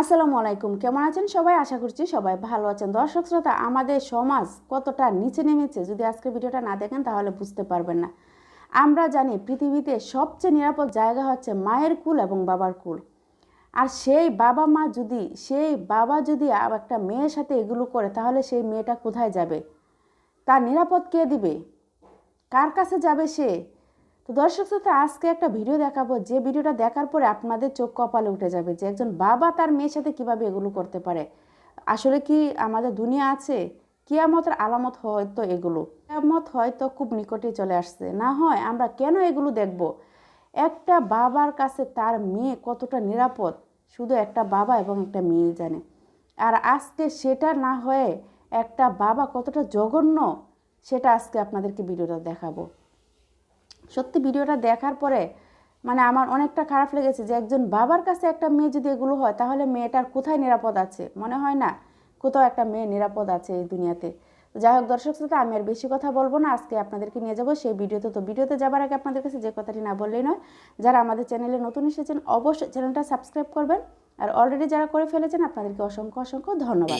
আসসালামু আলাইকুম। কেমন আছেন সবাই? আশা করছি সবাই ভালো আছেন। দর্শক শ্রোতা, আমাদের সমাজ কতটা নিচে নেমেছে যদি আজকে ভিডিওটা না দেখেন তাহলে বুঝতে পারবেন না। আমরা জানি পৃথিবীতে সবচেয়ে নিরাপদ জায়গা হচ্ছে মায়ের কুল এবং বাবার কুল। আর সেই বাবা মা যদি, সেই বাবা যদি একটা মেয়ের সাথে এগুলো করে, তাহলে সেই মেয়েটা কোথায় যাবে? তার নিরাপদ কে দিবে? কার কাছে যাবে সে? তো দর্শক শ্রোতা, আজকে একটা ভিডিও দেখাবো। যে ভিডিওটা দেখার পরে আপনাদের চোখ কপালে উঠে যাবে যে একজন বাবা তার মেয়ের সাথে কীভাবে এগুলো করতে পারে। আসলে কি আমাদের দুনিয়া আছে? কিয়ামতের আলামত হয়তো এগুলো। কিয়ামত হয়তো খুব নিকটে চলে আসছে। না হয় আমরা কেন এগুলো দেখব? একটা বাবার কাছে তার মেয়ে কতটা নিরাপদ? শুধু একটা বাবা এবং একটা মেয়ে জানে। আর আজকে সেটা না হয়ে একটা বাবা কতটা জঘন্য, সেটা আজকে আপনাদেরকে ভিডিওটা দেখাবো। সত্যি ভিডিওটা দেখার পরে মানে আমার অনেকটা খারাপ লেগেছে যে একজন বাবার কাছে একটা মেয়ে যদি এগুলো হয়, তাহলে মেয়েটার কোথায় নিরাপদ আছে? মনে হয় না কোথাও একটা মেয়ে নিরাপদ আছে এই দুনিয়াতে। যাই হোক, দর্শক শ্রোতা, আমি আর বেশি কথা বলব না। আজকে আপনাদেরকে নিয়ে যাব সেই ভিডিওতে। তো ভিডিওতে যাবার আগে আপনাদের কাছে যে কথাটি না বললেই নয়, যারা আমাদের চ্যানেলে নতুন এসেছেন, অবশ্যই চ্যানেলটা সাবস্ক্রাইব করবেন। আর অলরেডি যারা করে ফেলেছেন, আপনাদেরকে অসংখ্য অসংখ্য ধন্যবাদ।